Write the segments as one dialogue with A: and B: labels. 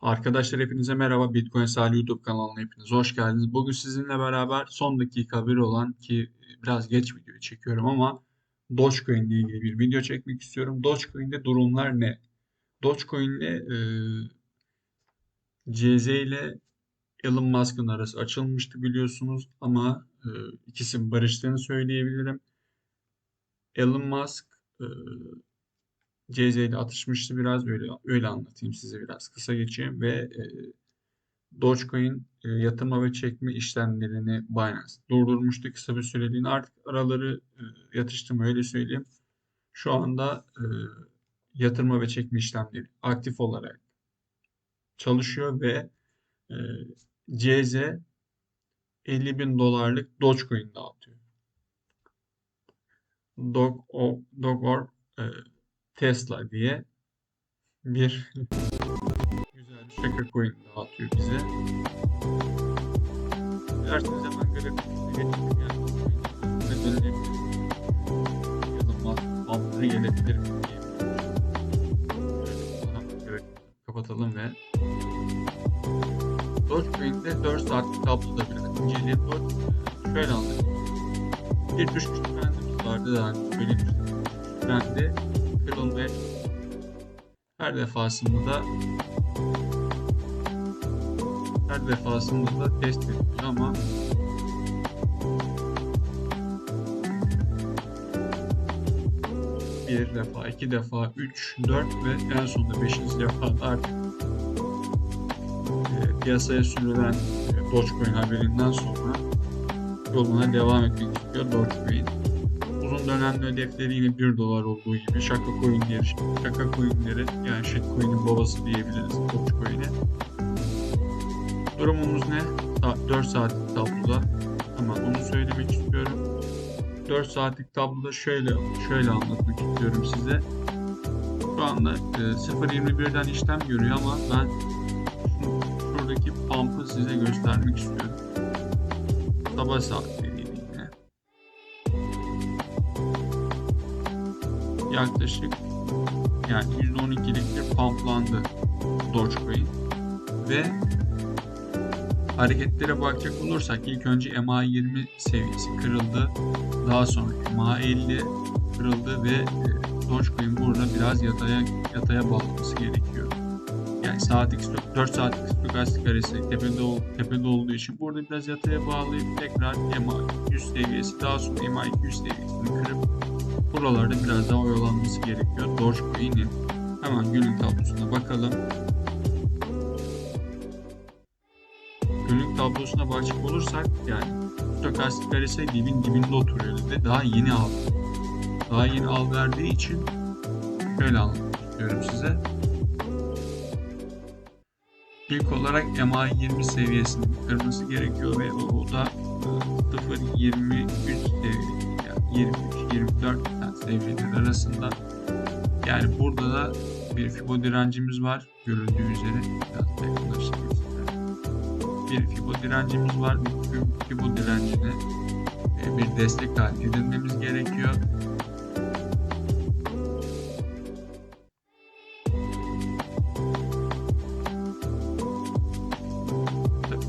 A: Arkadaşlar hepinize merhaba. Bitcoin Salih YouTube kanalına hepiniz hoş geldiniz. Bugün sizinle beraber son dakika haberi olan ki biraz geç videoyu çekiyorum ama Dogecoin ile ilgili bir video çekmek istiyorum. Dogecoin'de durumlar ne? Dogecoin ile e, CZ ile Elon Musk'ın arası açılmıştı biliyorsunuz ama e, ikisinin barıştığını söyleyebilirim. Elon Musk e, CZ ile atışmıştı biraz öyle öyle anlatayım size biraz kısa geçeyim ve e, Dogecoin e, yatırma ve çekme işlemlerini Binance durdurmuştu kısa bir süreliğine artık araları e, yatıştım öyle söyleyeyim. Şu anda e, yatırma ve çekme işlemleri aktif olarak çalışıyor ve e, CZ 50 bin dolarlık Dogecoin dağıtıyor. Dog, o, Dog or e, Tesla diye bir güzel bir şaka coin dağıtıyor bize. Dilerseniz hemen grafiğimize geçelim. Yani ne dönebiliriz. Ya da mantığı gelebilir mi grafiğimizi kapatalım ve Dogecoin'de 4 saatlik tabloda biraz inceleyelim. Doge şöyle anlatayım. Bir düşüş trendimiz vardı daha önce söylemiştim. Trendi kırılmaya her defasında da her defasında da test ediliyor ama bir defa, iki defa, üç, dört ve en sonunda beşinci defa artık e, piyasaya sürülen e, Dogecoin haberinden sonra yoluna devam etmek istiyor Dogecoin uzun dönemli hedefleri yine 1 dolar olduğu gibi şaka coinleri, şaka coinleri yani shitcoin'in babası diyebiliriz Dogecoin'e. Durumumuz ne? 4 saatlik tabloda. Ama onu söylemek istiyorum. 4 saatlik tabloda şöyle şöyle anlatmak istiyorum size. Şu anda e, 0.21'den işlem görüyor ama ben şuradaki pump'ı size göstermek istiyorum. Sabah saatleri yaklaşık yani %12'lik bir pumplandı Dogecoin ve hareketlere bakacak olursak ilk önce MA20 seviyesi kırıldı. Daha sonra MA50 kırıldı ve Dogecoin burada biraz yataya yataya bağlaması gerekiyor. Yani saatlik 4 saatlik stokastik arası tepede, ol, tepede olduğu için burada biraz yataya bağlayıp tekrar MA100 seviyesi daha sonra MA200 seviyesini kırıp buralarda biraz daha oyalanması gerekiyor. Dogecoin'in hemen günlük tablosuna bakalım. Günlük tablosuna bakacak olursak yani stokastik RSI dibin dibinde oturuyordu ve daha yeni aldı. Daha yeni al verdiği için şöyle anlatmak istiyorum size. İlk olarak MA20 seviyesini kırması gerekiyor ve o da 0.23 seviyesi yani 23-24 seviyeler arasında. Yani burada da bir Fibo direncimiz var. Görüldüğü üzere biraz yakınlaştırayım Bir Fibo direncimiz var. Bir Fibo direncine e, bir destek haline edilmemiz gerekiyor.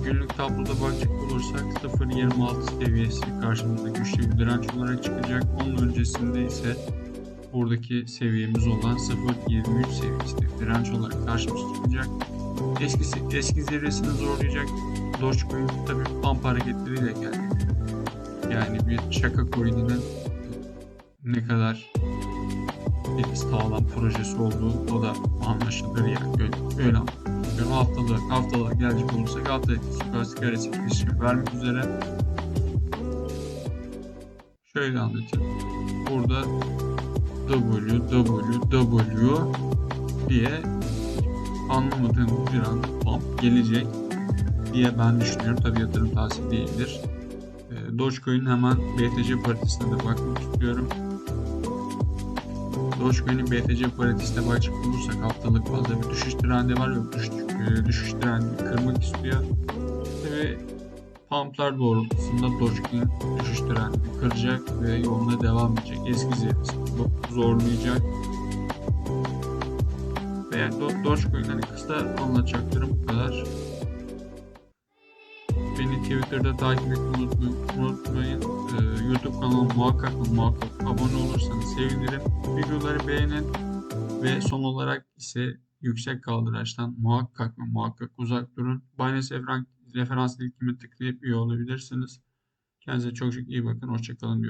A: günlük tabloda bakacak olursak 0.26 seviyesi karşımızda güçlü bir direnç olarak çıkacak. Onun öncesinde ise buradaki seviyemiz olan 0.23 seviyesi direnç olarak karşımıza çıkacak. Eskisi, eski zirvesini zorlayacak. Dogecoin tabi pump hareketleriyle geldi. Yani bir şaka coin'inin ne kadar bir sağlam projesi olduğu o da anlaşılır yani öyle, öyle anlatıyorum. Haftalık, haftalık gelecek olursak haftalık stokastik arası kesişim vermek üzere. Şöyle anlatayım. Burada www diye anlamadığım bir anda pump gelecek diye ben düşünüyorum. Tabi yatırım tavsiye değildir. Dogecoin'in hemen BTC paritesine de bakmak istiyorum. Dogecoin'in BTC paritesine bakacak olursak haftalık fazla bir düşüş trendi var ve düşüş, e, düşüş trendini kırmak istiyor. Ve pumplar doğrultusunda Dogecoin düşüş trendini kıracak ve yoluna devam edecek. Eski zirvesini zorlayacak. veya Do- Dogecoin'leri kısa anlatacaklarım bu kadar. Twitter'da takip etmeyi unutmayın. Ee, YouTube kanalıma muhakkak muhakkak abone olursanız sevinirim. Videoları beğenin ve son olarak ise yüksek kaldıraçtan muhakkak ve muhakkak uzak durun. Binance referans linkimi tıklayıp üye olabilirsiniz. Kendinize çok çok iyi bakın. Hoşçakalın diyorum.